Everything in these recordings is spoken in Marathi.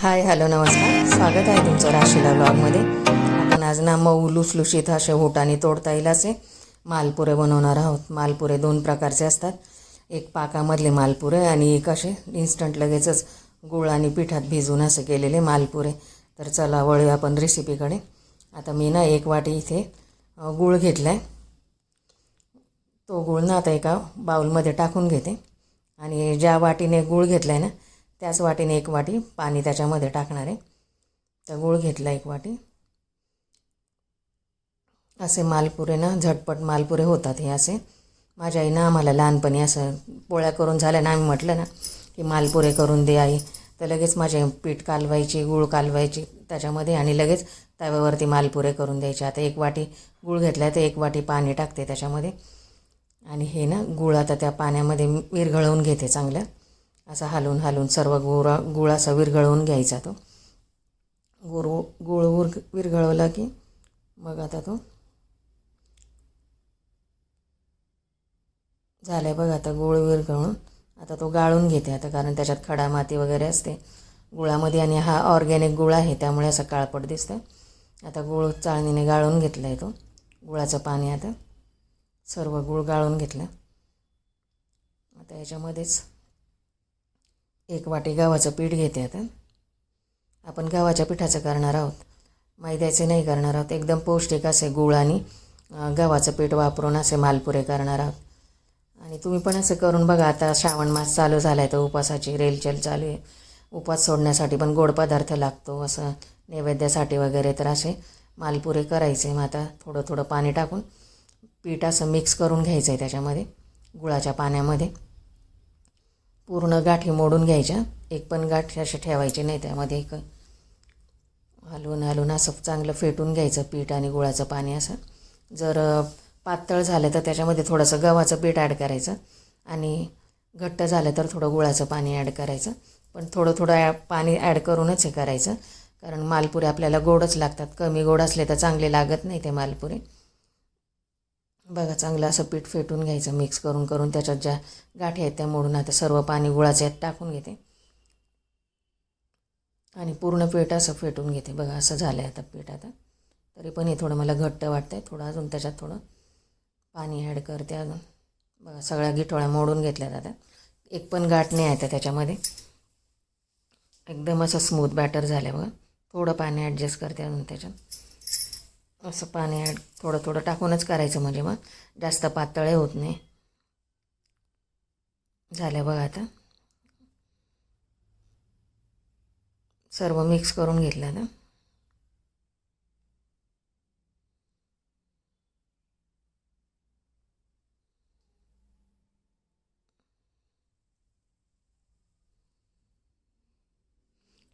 हाय हॅलो नमस्कार. स्वागत आहे तुमचं राशीला ब्लॉगमध्ये. आपण आज ना मऊ लुसलुशीत असे होटाने तोडता येईल असे मालपुरे बनवणार आहोत. मालपुरे दोन प्रकारचे असतात. एक पाकामधले मालपुरे आणि एक असे इन्स्टंट लगेचच गुळ आणि पिठात भिजून असे केलेले मालपुरे. तर चला वळूया आपण रेसिपीकडे आता मी ना एक वाटी इथे गूळ घेतला आहे तो गूळ ना आता एका बाउलमध्ये टाकून घेते. आणि ज्या वाटीने गूळ घेतला आहे ना त्याच वाटीने एक वाटी पाणी त्याच्यामध्ये टाकणार आहे. तर गूळ घेतला एक वाटी. असे मालपुरे ना झटपट मालपुरे होतात हे असे. माझ्या आईनं आम्हाला लहानपणी असं पोळ्या करून झाल्या ना आम्ही म्हटलं ना की मालपुरे करून दे आई. तर लगेच माझे पीठ कालवायची गूळ कालवायची त्याच्यामध्ये आणि लगेच तव्यावरती मालपुरे करून द्यायचे. आता एक वाटी गूळ घेतला तर एक वाटी पाणी टाकते त्याच्यामध्ये. आणि हे ना गूळ आता त्या पाण्यामध्ये विरघळवून घेते चांगलं. असा हलवून हलवून सर्व गुळा गुळ असा विरघळवून घ्यायचा तो. गोर गुळ उर विरघळवला की मग आता तो झालं आहे बघा आता गुळ विरघळून. आता तो गाळून घेते आता कारण त्याच्यात खडा माती वगैरे असते. गुळामध्ये आणि हा ऑर्गॅनिक गुळ आहे त्यामुळे असं काळपट दिसतं आता गुळ चाळणीने गाळून घेतला आहे तो. गुळाचं पाणी आता सर्व गुळ गाळून घेतलं. आता याच्यामध्येच एक वाटी गव्हाचं पीठ घेते आता. आपण गव्हाच्या पिठाचं करणार आहोत. मैद्याचे नाही करणार आहोत. एकदम पौष्टिक असे गुळ आणि गव्हाचं पीठ वापरून असे मालपुरे करणार आहोत. आणि तुम्ही पण असं करून बघा. आता श्रावण मास चालू झाला आहे तर उपासाची रेलचेल चालू आहे. उपास सोडण्यासाठी पण गोड पदार्थ लागतो. असं नैवेद्यासाठी वगैरे तर असे मालपुरे करायचे. मग आता थोडं थोडं पाणी टाकून पीठ असं मिक्स करून घ्यायचं आहे त्याच्यामध्ये गुळाच्या पाण्यामध्ये. पूर्ण गाठी मोडून घ्यायच्या. एक पण गाठ असे ठेवायचे नाही त्यामध्ये एक हलवून हलवून असं चांगलं फेटून घ्यायचं पीठ आणि गुळाचं पाणी असं. जर पातळ झालं तर त्याच्यामध्ये थोडंसं गव्हाचं पीठ ॲड करायचं आणि घट्ट झालं तर थोडं गुळाचं पाणी ॲड करायचं. पण थोडं थोडं ॲ पाणी ॲड करूनच हे करायचं. कारण मालपुरे आपल्याला गोडच लागतात. कमी गोड असले तर चांगले लागत नाही ते मालपुरे. बघा चांगलं असं पीठ फेटून घ्यायचं मिक्स करून करून त्याच्यात ज्या गाठी आहेत त्या मोडून आता सर्व पाणी गुळाचं यात टाकून घेते. आणि पूर्ण पीठ असं फेटून घेते. बघा असं झालं आहे आता पीठ आता. तरी पण हे थोडं मला घट्ट वाटतं आहे थोडं अजून त्याच्यात थोडं पाणी ॲड करते अजून. बघा सगळ्या गिठोळ्या मोडून घेतल्या आता. एक पण गाठ नाही आहे त्याच्यामध्ये. एकदम असं स्मूथ बॅटर झालं आहे बघा. थोडं पाणी ॲडजस्ट करते अजून त्याच्यात. असं पाणी ॲड थोडं थोडं टाकूनच करायचं म्हणजे मग. जास्त पातळे होत नाही. झालं बघा आता. सर्व मिक्स करून घेतलं आता.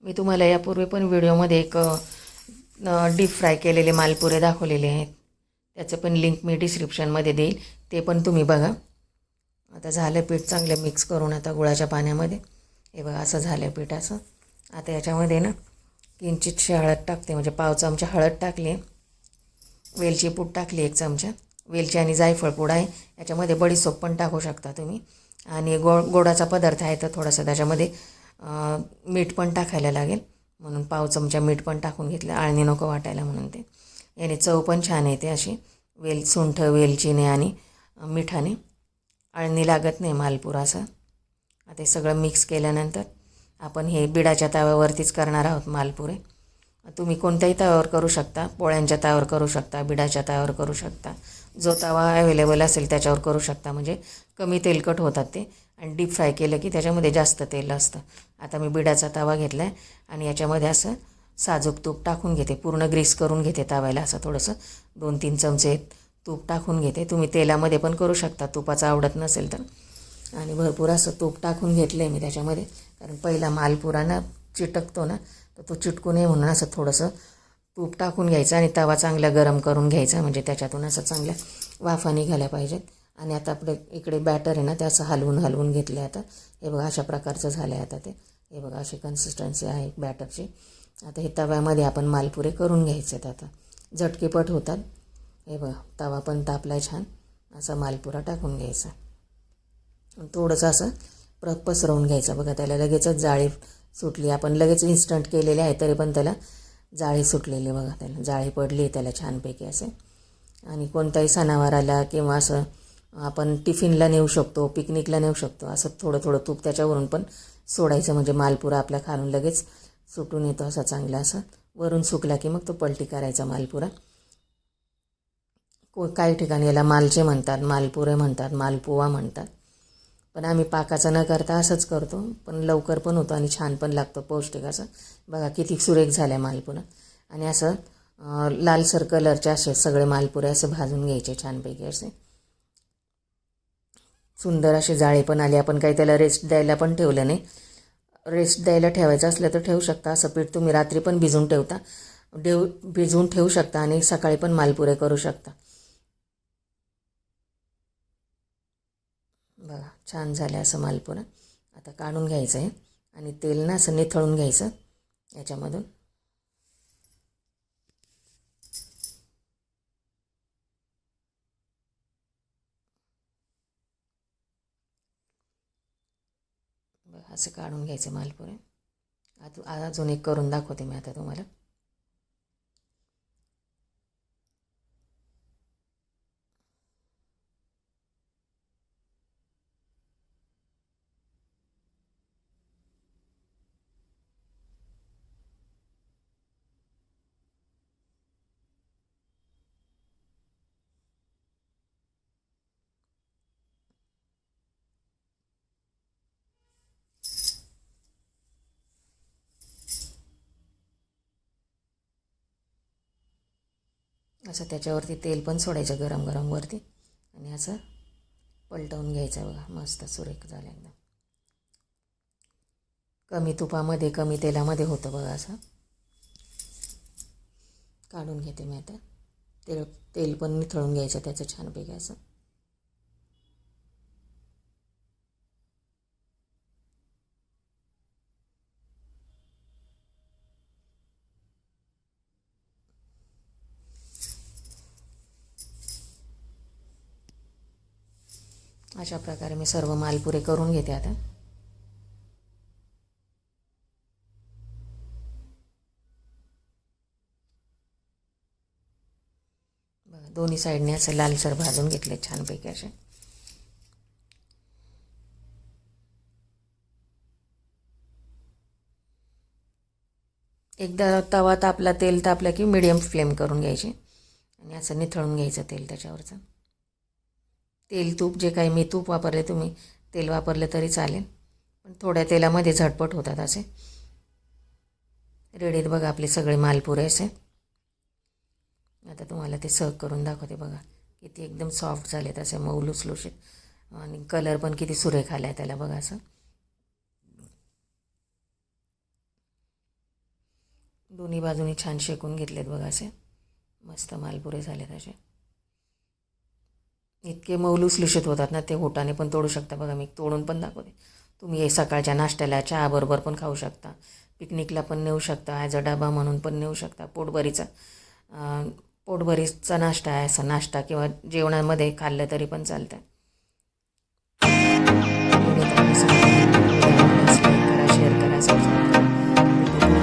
मी तुम्हाला यापूर्वी पण व्हिडिओमध्ये एक डीप फ्राय केलेले मालपुरे दाखवलेले आहेत. त्याचं पण लिंक मी डिस्क्रिप्शनमध्ये देईल. ते पण तुम्ही बघा. आता झालं पीठ चांगलं मिक्स करून आता गुळाच्या पाण्यामध्ये. हे बघा असं झालं पीठ असं. आता याच्यामध्ये ना किंचितशी हळद टाकते. म्हणजे पाव चमचा हळद टाकली वेलची पूड टाकली एक चमचा. वेलची आणि जायफळ पूड आहे. याच्यामध्ये बडीसोप पण टाकू शकता तुम्ही. आणि गो गोडाचा पदार्थ आहे तर थोडासा त्याच्यामध्ये मीठ पण टाकायला लागेल. म्हणून पाव चमचा मीठ पण टाकून घेतलं आळणी नको वाटायला म्हणून ते. याने चव पण छान येते अशी. वेल सुंठ वेलचीने आणि मिठाने. आळणी लागत नाही मालपूर असं. आता हे सगळं मिक्स केल्यानंतर आपण हे बिडाच्या तव्यावरतीच करणार आहोत मालपुरे. तुम्ही कोणत्याही तव्यावर करू शकता पोळ्यांच्या तव्यावर करू शकता बिडाच्या तव्यावर करू शकता जो तवा अवेलेबल असेल त्याच्यावर करू शकता. म्हणजे कमी तेलकट होतात ते आणि डीप फ्राय केलं की त्याच्यामध्ये जास्त तेल असतं. आता मी बिडाचा तवा घेतला आहे आणि याच्यामध्ये असं साजूक तूप टाकून घेते. पूर्ण ग्रीस करून घेते तव्याला असं थोडंसं. दोन तीन चमचे तूप टाकून घेते. तुम्ही तेलामध्ये पण करू शकता. तुपाचं आवडत नसेल तर. आणि भरपूर असं तूप टाकून घेतलं आहे मी त्याच्यामध्ये. कारण पहिला मालपुराना चिटकतो ना तर तो चिटकू नये म्हणून असं थोडंसं तूप टाकून घ्यायचं आणि तवा चांगला गरम करून घ्यायचा. म्हणजे त्याच्यातून असं चांगल्या वाफा निघाल्या पाहिजेत. आणि आता आपलं इकडे बॅटर आहे ना ते असं हलवून हलवून घेतलं आहे आता. हे बघा अशा प्रकारचं झालं आहे आता ते. हे बघा अशी कन्सिस्टन्सी आहे बॅटरची आता हे तव्यामध्ये आपण मालपुरे करून घ्यायचे आहेत आता. झटकेपट होतात. हे बघा तवा पण तापलाय छान. असा मालपुरा टाकून घ्यायचा. थोडंसं असं प्र पसरवून घ्यायचं. बघा त्याला लगेचच जाळी सुटली. आपण लगेच इन्स्टंट केलेले आहे तरी पण त्याला जाळी सुटलेली बघा त्याला जाळी पडली त्याला छानपैकी असे. आणि कोणताही सणावार आला किंवा असं आपण टिफिनला नेऊ शकतो पिकनिकला नेऊ शकतो असं थोडं थोडं तूप त्याच्यावरून पण सोडायचं. म्हणजे मालपुरा आपल्या खालून लगेच सुटून येतो असा चांगला असा. वरून सुकला की मग तो पलटी करायचा मालपुरा. को काही ठिकाणी याला मालचे म्हणतात मालपुरे म्हणतात मालपुवा म्हणतात. पण आम्ही पाकाचं न करता असंच करतो. पण लवकर पण होतो आणि छान पण लागतो पौष्टिक असं बघा किती सुरेख झाल्या मालपुरा. आणि असं लालसर कलरचे असे सगळे मालपुरे असे भाजून घ्यायचे छानपैकी असे. सुंदर असे जाळे पण आले. आपण काही त्याला रेस्ट द्यायला पण ठेवलं नाही. रेस्ट द्यायला ठेवायचं असलं तर ठेवू शकता. असं पीठ तुम्ही रात्री पण भिजवून ठेवता. डेव भिजवून ठेवू शकता आणि सकाळी पण मालपुरे करू शकता. बघा छान झालं असं मालपुरा आता काढून घ्यायचं आहे आणि तेल ना असं निथळून घ्यायचं याच्यामधून. बघा असं काढून घ्यायचं मालपुरे आता अजून एक करून दाखवते मी आता तुम्हाला. असं त्याच्यावरती तेल पण सोडायचं गरम गरमवरती आणि असं पलटवून घ्यायचं बघा मस्त सुरेख झालं एकदम. कमी तुपामध्ये कमी तेलामध्ये होतं बघा असं. काढून घेते मी आता. तेल तेल पण निथळून घ्यायचं त्याचं छानपैकी असं. अशा प्रकारे मी सर्व मालपुरे करून घेते आता. बघा दोन्ही साईडने असं लालसर भाजून घेतले छानपैकी असे. एकदा तवा तापला तेल तापला की मिडियम फ्लेम करून घ्यायची. आणि असं निथळून घ्यायचं तेल त्याच्यावरचं. तेल तूप जे काही मी तूप वापरले तुम्ही तेल वापरलं तरी चालेल. पण थोड्या तेलामध्ये झटपट होतात असे. रेडीत बघा आपले सगळे मालपुरे असे. आता तुम्हाला ते सर्व करून दाखवते बघा. किती एकदम सॉफ्ट झाले तसे मऊ लुसलुशीत. आणि कलर पण किती सुरेख आला आहे त्याला बघा असं. दोन्ही बाजूनी छान शेकून घेतलेत बघा असे. मस्त मालपुरे झालेत असे. इतके मौलूस लुसलुशीत होतात ना ते ओटाने पण तोडू शकता बघा मी तोडून पण दाखवते. तुम्ही हे सकाळच्या नाश्त्याला चहाबरोबर पण खाऊ शकता पिकनिकला पण नेऊ शकता ॲज अ डबा म्हणून पण नेऊ शकता. पोटभरीचा पोटभरीचा नाश्ता आहे असा नाश्ता किंवा जेवणामध्ये खाल्लं तरी पण चालतं शेअर करा.